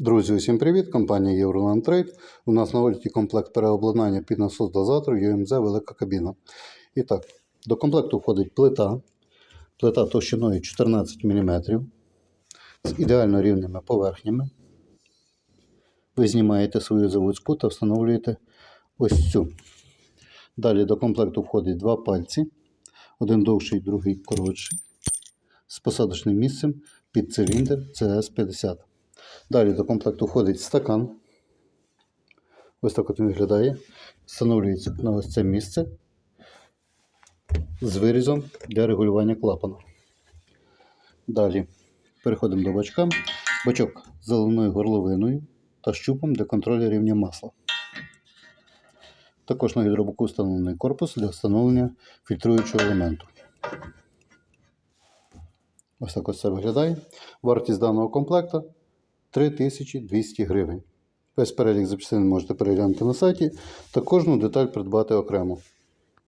Друзі, усім привіт! Компанія Trade. У нас на огляді комплект переобладнання під насос дозатор UMZ Велика кабіна. І так, до комплекту входить плита. Плита товщиною 14 мм з ідеально рівними поверхнями. Ви знімаєте свою заводську та встановлюєте ось цю. Далі до комплекту входить два пальці, один довший, другий коротший, з посадочним місцем під циліндр CS50. Далі до комплекту входить стакан. Ось так от він виглядає. Встановлюється на ось це місце з вирізом для регулювання клапана. Далі переходимо до бачка. Бачок з заливною горловиною та щупом для контролю рівня масла. Також на гідробоку встановлений корпус для встановлення фільтруючого елементу. Ось так ось це виглядає. Вартість даного комплекту 3200 гривень. Весь перелік запчастин можете переглянути на сайті та кожну деталь придбати окремо.